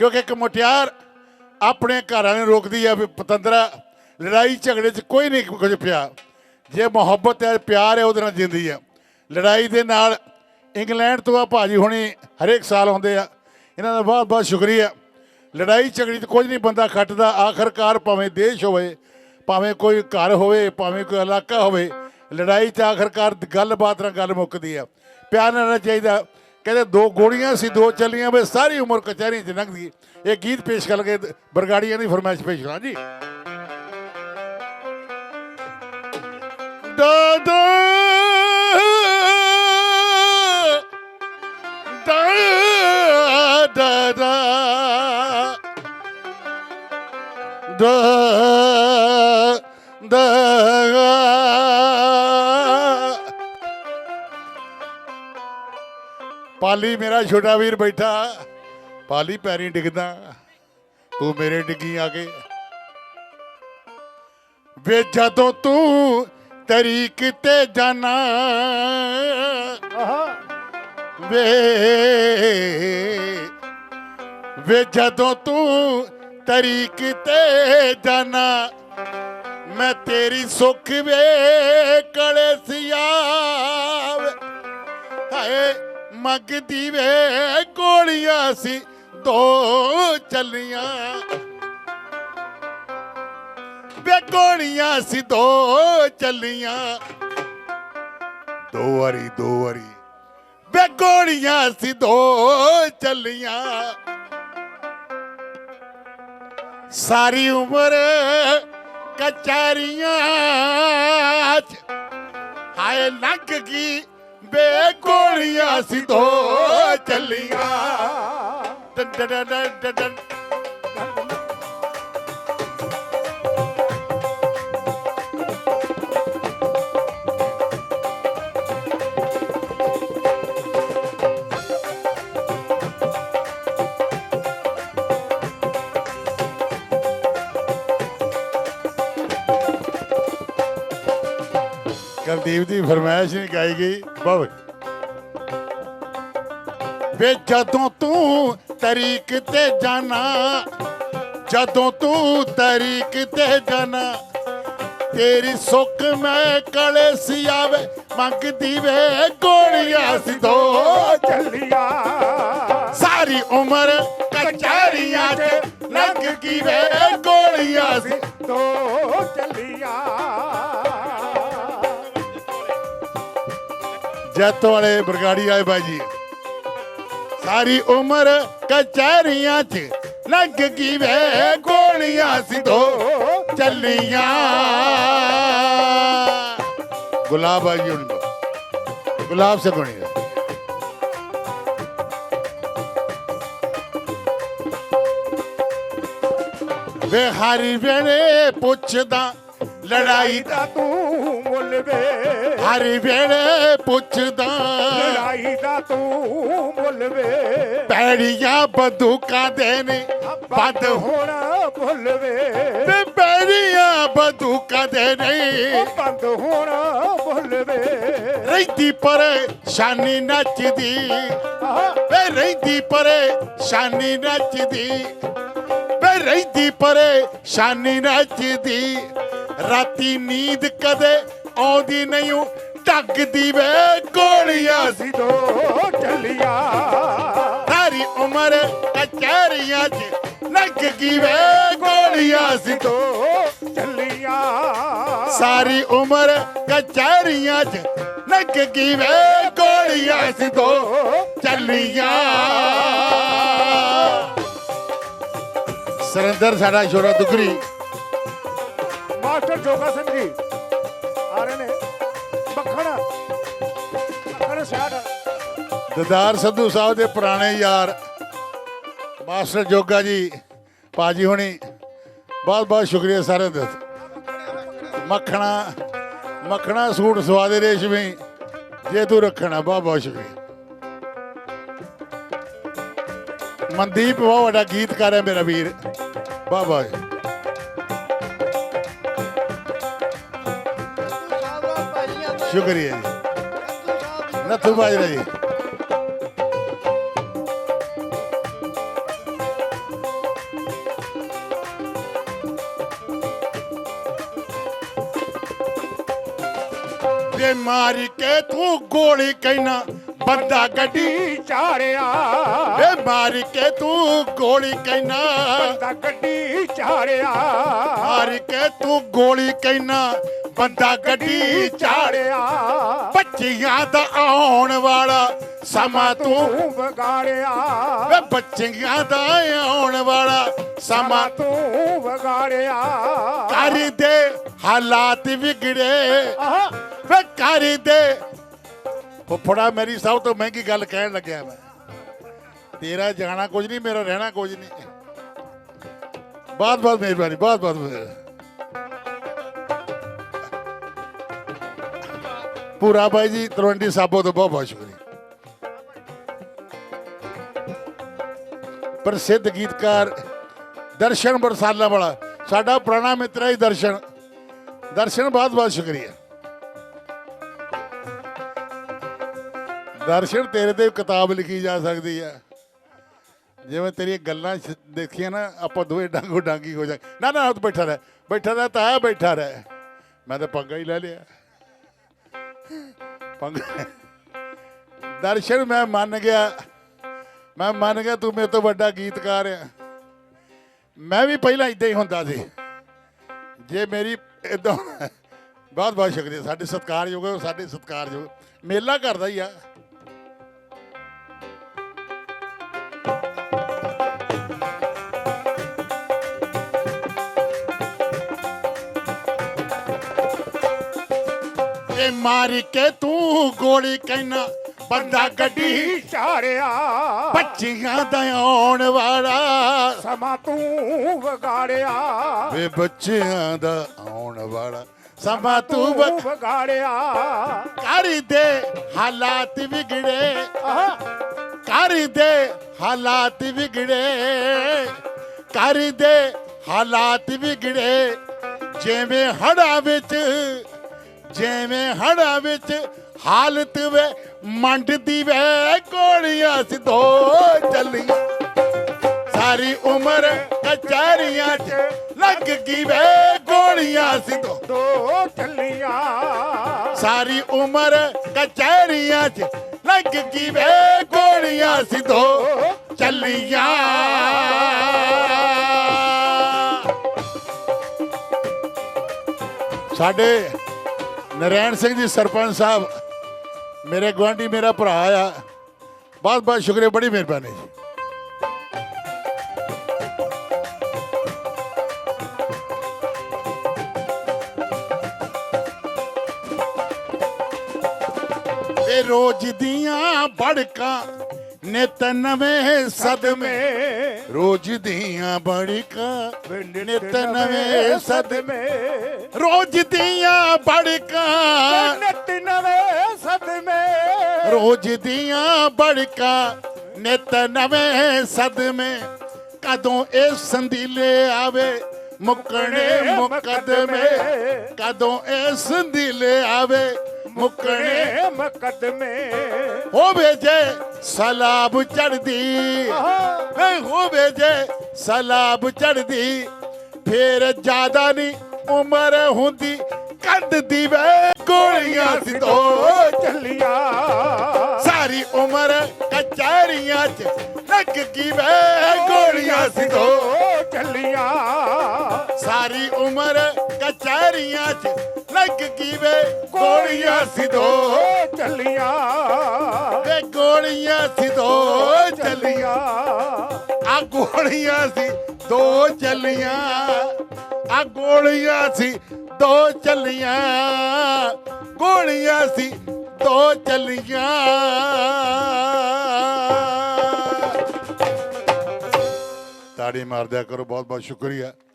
ਕਿਉਂਕਿ ਇੱਕ ਮੁਟਿਆਰ ਆਪਣੇ ਘਰ ਵਾਲੇ ਨੂੰ ਰੋਕਦੀ ਆ ਵੀ ਪਤੰਦਰਾ, ਲੜਾਈ ਝਗੜੇ 'ਚ ਕੋਈ ਨਹੀਂ ਕੁਝ ਪਿਆ। ਜੇ ਮੁਹੱਬਤ ਹੈ, ਪਿਆਰ ਹੈ, ਉਹਦੇ ਨਾਲ ਜਿੰਦੀ ਆ। ਲੜਾਈ ਦੇ ਨਾਲ ਇੰਗਲੈਂਡ ਤੋਂ ਆ ਭਾਜੀ ਹੁਣੀ ਹਰੇਕ ਸਾਲ ਹੁੰਦੇ ਆ। ਇਹਨਾਂ ਦਾ ਬਹੁਤ ਬਹੁਤ ਸ਼ੁਕਰੀਆ। ਲੜਾਈ ਝਗੜੀ 'ਚ ਕੁਝ ਨਹੀਂ ਬੰਦਾ ਖੱਟਦਾ। ਆਖਰਕਾਰ ਭਾਵੇਂ ਦੇਸ਼ ਹੋਵੇ, ਭਾਵੇਂ ਕੋਈ ਘਰ ਹੋਵੇ, ਭਾਵੇਂ ਕੋਈ ਇਲਾਕਾ ਹੋਵੇ, ਲੜਾਈ 'ਚ ਆਖਰਕਾਰ ਗੱਲਬਾਤ ਨਾਲ ਗੱਲ ਮੁੱਕਦੀ ਆ। ਪਿਆਰ ਨਾਲ ਰਹਿਣਾ ਚਾਹੀਦਾ। ਕਹਿੰਦੇ ਦੋ ਗੋਲੀਆਂ ਸੀ, ਦੋ ਚੱਲੀਆਂ ਵੇ, ਸਾਰੀ ਉਮਰ ਕਚਹਿਰੀ 'ਚ ਲੰਘਦੀ। ਇਹ ਗੀਤ ਪੇਸ਼ ਕਰਕੇ ਬਰਗਾੜੀਆਂ ਦੀ ਫਰਮਾਇਸ਼ ਪੇਸ਼ ਕਰਾਂ, ਜੀ। ਦਾਦਾ ਦਾ ਦਾ ਪਾਲੀ ਮੇਰਾ ਛੋਟਾ ਵੀਰ ਬੈਠਾ ਪਾਲੀ ਪੈਰੀ ਡਿੱਗਦਾ ਤੂੰ ਮੇਰੇ ਡਿੱਗੀ ਆ ਕੇ। ਵੇ ਜਦੋਂ ਤੂੰ ਤਰੀਕ ਤੇ ਜਾਣਾ ਵੇ ਵੇ ਜਦੋਂ ਤੂੰ ਤਰੀਕ ਤੇ ਜਾਣਾ ਮੈਂ ਤੇਰੀ ਸੁੱਖ ਵੇ ਕਲੇ ਸਿਆਵੇ ਹਾਏ। ਮੰਗਦੀ ਵੇ, ਗੋਲੀਆਂ ਸੀ, ਦੋ ਚੱਲੀਆਂ। ਵੇ ਗੋਲੀਆਂ ਸੀ, ਦੋ ਚੱਲੀਆਂ। ਦੋ ਵਾਰੀ ਦੋ ਵਾਰੀ। ਵੇ ਗੋਲੀਆਂ ਸੀ, ਦੋ ਚੱਲੀਆਂ। ਸਾਰੀ ਉਮਰ ਕਚਾਰੀਆਂ ਚ ਹਾਏ ਲੰਘ ਗਈ। ਬੇ ਗੋਲੀਆਂ ਸੀ ਦੋ ਚੱਲੀਆਂ। ਡਨ ਡਨ ਡਨ। ਡਨ ਦੀ ਫਰਮਾਇਸ਼ ਨਹੀਂ ਗਾਈ ਗਈ। ਬਹੁਤ ਵੇ ਜਦੋਂ ਤੂੰ ਤਰੀਕ ਤੇ ਜਾਣਾ, ਜਦੋਂ ਤੂੰ ਤਰੀਕ ਤੇ ਜਾਣਾ, ਤੇਰੀ ਸੁੱਖ ਮੈਂ ਕਲੇ ਸੀ ਆਵੇ ਮੰਗਦੀ ਵੇ, ਗੋਲੀਆਂ ਸੀ ਦੋ ਚੱਲੀਆਂ। ਸਾਰੀ ਉਮਰ ਕਚਹਿਰੀਆਂ 'ਚ ਲੰਘ ਗਈ ਵੇ, ਗੋਲੀਆਂ ਸੀ ਜੱਤ ਵਾਲੇ ਬਰਗਾੜੀ ਆਏ ਬਾਈ ਜੀ। ਸਾਰੀ ਉਮਰ ਕਚਹਿਰੀਆਂ 'ਚ ਲੰਘ ਗਈ ਵੇ, ਗੋਲੀਆਂ ਸੀ ਚੱਲੀਆਂ। ਗੁਲਾਬ ਆ ਜੀ ਹੁਣ ਗੁਲਾਬ ਸੇ ਗੁਣੀ ਵੇ ਹਰੀ ਵੇਲੇ ਪੁੱਛਦਾ, ਲੜਾਈ ਦਾ ਤੂੰ ਮੁੱਲ ਵੇ ਹਰੀ ਵੇਲੇ ਪੁੱਛਦਾ ਲੜਾਈ ਦਾ ਤੂੰ ਮੁੱਲ ਵੇ ਪੈੜੀਆਂ ਬੰਦੂਕਾਂ ਦੇ ਨੇ ਬੰਦ ਹੋਣਾ ਭੁੱਲ ਵੇ ਵੇ ਪੈੜੀਆਂ ਬੰਦੂਕਾਂ ਦੇ ਨਹੀਂ ਬੰਦ ਹੋਣਾ ਭੁੱਲ ਵੇ ਰਹਿੰਦੀ ਪਰੇਸ਼ਾਨੀ ਨੱਚਦੀ। ਆਹ, ਵੇ ਰਹਿੰਦੀ ਪਰੇਸ਼ਾਨੀ ਨੱਚਦੀ। ਵੇ ਰਹਿੰਦੀ ਪਰੇਸ਼ਾਨੀ ਨੱਚਦੀ। ਰਾਤੀ ਨੀਂਦ ਕਦੇ ਆਉਂਦੀ ਨਹੀਂ ਓ ਢੱਕਦੀ ਵੇ ਗੋਲੀਆਂ। ਸੀ ਦੋ ਚੱਲੀਆਂ ਸਾਰੀ ਉਮਰ ਕਚਹਿਰੀਆਂ 'ਚ ਲੰਘ ਗਈ ਵੇ ਗੋਲੀਆਂ ਸੀ ਦੋ ਚੱਲੀਆਂ ਸਾਰੀ ਉਮਰ ਕਚਹਿਰੀਆਂ 'ਚ ਲੰਘ ਗਈ ਵੇ ਗੋਲੀਆਂ ਸੀ ਦੋ ਚੱਲੀਆਂ। ਸਰਿੰਦਰ, ਸਾਡਾ ਸ਼ੋਰਾ ਦੁਗਰੀ। ਮਾਸਟਰ ਜੋਗਾ ਦਦਾਰ ਸੰਧੂ ਸਾਹਿਬ ਦੇ ਪੁਰਾਣੇ ਯਾਰ, ਮਾਸਟਰ ਜੋਗਾ ਜੀ ਪਾਜੀ ਹੋਣੀ, ਬਹੁਤ ਬਹੁਤ ਸ਼ੁਕਰੀਆ ਸਾਰਿਆਂ ਦਾ। ਮੱਖਣਾ ਮੱਖਣਾ ਸੂਟ ਸਵਾਦੇ ਰੇਸ਼ਮੀ, ਜੇ ਤੂੰ ਰੱਖਣਾ, ਬਹੁਤ ਬਹੁਤ ਸ਼ੁਕਰੀਆ। ਮਨਦੀਪ ਬਹੁਤ ਵੱਡਾ ਗੀਤਕਾਰ ਹੈ ਮੇਰਾ ਵੀਰ, ਬਹੁਤ ਬਹੁਤ। ਸ਼ੁਕਰੀਆ ਜੀ। ਨੱਥੂ ਬਾਜਰਾ ਜੀ। ਵੇ ਮਾਰ ਕੇ ਤੂੰ ਗੋਲੀ ਕਹਿਣਾ ਬੰਦਾ ਗੱਡੀ ਚਾੜਿਆ। ਵੇ ਮਾਰ ਕੇ ਤੂੰ ਗੋਲੀ ਕਹਿਣਾ ਬੰਦਾ ਗੱਡੀ ਚਾੜਿਆ। ਮਾਰ ਕੇ ਤੂੰ ਗੋਲੀ ਕਹਿਣਾ ਬੰਦਾ ਗੱਡੀ ਚਾੜ ਚਾੜਿਆ। ਬੱਚੀਆਂ ਦਾ ਆਉਣ ਵਾਲਾ ਸਮਾਂ ਤੂੰ ਤੂੰ ਵਿਗਾੜਿਆ। ਵੇ ਬੱਚੀਆਂ ਦਾ ਆਉਣ ਵਾਲਾ ਸਮਾਂ ਤੂੰ ਵਿਗਾੜਿਆ। ਕਰ ਦੇ ਹਾਲਾਤ ਵਿਗੜੇ। ਆਹ ਵੇ ਕਰ ਦੇ। ਫੁੱਫੜਾ ਮੇਰੀ ਸਭ ਤੋਂ ਮਹਿੰਗੀ ਗੱਲ ਕਹਿਣ ਲੱਗਿਆ ਮੈਂ। ਤੇਰਾ ਜਾਣਾ ਕੁਝ ਨਹੀਂ, ਮੇਰਾ ਰਹਿਣਾ ਕੁਝ ਨਹੀਂ। ਬਹੁਤ ਬਹੁਤ ਮਿਹਰਬਾਨੀ ਬਹੁਤ ਬਹੁਤ ਮਿਹਰਬਾਨੀ। ਪੂਰਾ ਬਾਈ ਜੀ ਤਲਵੰਡੀ ਸਾਬੋ ਤੋਂ ਬਹੁਤ ਬਹੁਤ ਸ਼ੁਕਰੀਆ। ਪ੍ਰਸਿੱਧ ਗੀਤਕਾਰ ਦਰਸ਼ਨ ਬਰਸਾਲਾ ਵਾਲਾ, ਸਾਡਾ ਪੁਰਾਣਾ ਮਿੱਤਰ ਹੈ ਦਰਸ਼ਨ। ਦਰਸ਼ਨ ਬਹੁਤ ਬਹੁਤ ਸ਼ੁਕਰੀਆ। ਦਰਸ਼ਨ ਤੇਰੇ ਤੇ ਕਿਤਾਬ ਲਿਖੀ ਜਾ ਸਕਦੀ ਹੈ ਜਿਵੇਂ ਤੇਰੀਆਂ ਗੱਲਾਂ ਸ਼- ਦੇਖੀਆਂ ਨਾ, ਆਪਾਂ ਦੋਵੇਂ ਡਾਂਗੋ ਡਾਂਗੀ ਹੋ ਜਾ ਨਾ ਨਾ ਤੂੰ ਬੈਠਾ ਰਹਿ। ਬੈਠਾ ਰਹਿ ਤਾਂ ਬੈਠਾ ਰਹਿ। ਮੈਂ ਤਾਂ ਪੰਗਾ ਹੀ ਲੈ ਲਿਆ। ਪੰਗਾ ਦਰਸ਼ਨ ਮੈਂ ਮੰਨ ਗਿਆ। ਮੈਂ ਮੰਨ ਗਿਆ ਤੂੰ ਮੇਰੇ ਤੋਂ ਵੱਡਾ ਗੀਤਕਾਰ ਆ। ਮੈਂ ਵੀ ਪਹਿਲਾਂ ਇਦਾਂ ਹੀ ਹੁੰਦਾ ਸੀ। ਜੇ ਮੇਰੀ ਇਦਾਂ ਬਹੁਤ ਬਹੁਤ ਸ਼ੁਕਰੀਆ। ਸਾਡੇ ਸਤਿਕਾਰਯੋਗ ਸਾਡੇ ਸਤਿਕਾਰਯੋਗ। ਮੇਲਾ ਕਰਦਾ ਹੀ ਆ। ਇਹ ਮਾਰ ਕੇ ਤੂੰ ਗੋਲੀ ਕਹਿਣਾ ਬੰਦਾ ਗੱਡੀ ਚਾੜਿਆ ਬੱਚੀਆਂ ਦਾ ਆਉਣ ਵਾਲਾ। ਸਮਾਂ ਤੂੰ ਵਿਗਾੜਿਆ। ਵੇ ਬੱਚਿਆਂ ਦਾ ਆਉਣ ਵਾਲਾ। ਸਮਾਂ ਤੂੰ ਵਿਗਾੜਿਆ। ਕਰ ਦੇ ਹਾਲਾਤ ਵਿਗੜੇ। ਕਰ ਦੇ ਹਾਲਾਤ ਵਿਗੜੇ। ਕਰ ਦੇ ਹਾਲਾਤ ਵਿਗੜੇ। ਜਿਵੇਂ ਹੜਾ ਵਿੱਚ ਜਿਵੇਂ ਹੜਾ ਵਿੱਚ ਹਾਲਤ ਵੇ ਮੰਡਦੀ ਵੇ ਗੋਲੀਆਂ ਸਿੱਧੋ ਚੱਲੀਆਂ। ਸਾਰੀ ਉਮਰ ਕਚਹਿਰੀਆਂ 'ਚ ਲੱਗ ਗਈ ਵੇ ਗੋਲੀਆਂ ਸਿੱਧੋ ਦੋ ਚੱਲੀਆਂ। ਸਾਰੀ ਉਮਰ ਕਚਹਿਰੀਆਂ 'ਚ ਲੱਗ ਗਈ ਵੇ ਗੋਲੀਆਂ ਸਿੱਧੋ ਚੱਲੀਆਂ। ਸਾਡੇ ਨਰੈਣ ਸਿੰਘ ਜੀ, ਸਰਪੰਚ ਸਾਹਿਬ, ਮੇਰੇ ਗਵਾਂਢੀ ਮੇਰਾ ਭਰਾ ਆ। ਬਹੁਤ ਬਹੁਤ ਸ਼ੁਕਰੀਆ, ਬੜੀ ਮਿਹਰਬਾਨੀ ਜੀ। ਇਹ ਰੋਜ਼ ਦੀਆਂ ਬੜਕਾਂ ਨਿਤ ਨਵੇਂ ਸਦਮੇ। ਰੋਜ਼ ਦੀਆਂ ਬੜਕਾਂ ਨਿਤ ਨਵੇਂ ਸਦਮੇ। ਰੋਜ਼ ਦੀਆਂ ਬੜਕਾਂ। ਨਿਤ ਨਵੇਂ ਸਦਮੇ। ਰੋਜ਼ ਦੀਆਂ ਬੜਕਾਂ ਨਿਤ ਨਵੇਂ ਸਦਮੇ। ਕਦੋਂ ਇਹ ਸੰਦੀਲੇ ਆਵੇ ਮੁੱਕਣੇ ਮੁਕਦਮੇ। ਕਦੋਂ ਇਹ ਸੰਦੀਲੇ ਆਵੇ ਮੁੱਕਣੇ ਮੁਕਦਮੇ। ਹੋਵੇ ਜੇ ਸਲਾਬ ਚੜਦੀ ਹੋਵੇ ਜੇ ਸਲਾਬ ਚੜਦੀ ਫੇਰ ਜ਼ਿਆਦਾ ਨਹੀਂ ਉਮਰ ਹੁੰਦੀ ਕੰਧ ਦੀ ਵੇ, ਗੋਲੀਆਂ ਸਿੱਧੋ ਚੱਲੀਆਂ। ਸਾਰੀ ਉਮਰ ਕਚਹਿਰੀਆਂ 'ਚ ਲੱਗ ਗਈ ਵੇ, ਗੋਲੀਆਂ ਸਿੱਧੋ ਚੱਲੀਆਂ। ਸਾਰੀ ਉਮਰ ਕਚਹਿਰੀਆਂ 'ਚ ਲੱਗ ਗਈ ਵੇ, ਗੋਲੀਆਂ ਸਿੱਧੋ ਚੱਲੀਆਂ। ਵੇ ਗੋਲੀਆਂ ਸਿੱਧੋ ਚੱਲੀਆਂ। ਆ ਗੋਲੀਆਂ ਸੀ ਦੋ ਚੱਲੀਆਂ। ਆ ਗੋਲੀਆਂ ਸੀ, ਦੋ ਚੱਲੀਆਂ। ਗੋਲੀਆਂ ਸੀ, ਦੋ ਚੱਲੀਆਂ। ਤਾੜੀ ਮਾਰਦਿਆ ਕਰੋ ਬਹੁਤ ਬਹੁਤ ਸ਼ੁਕਰੀਆ।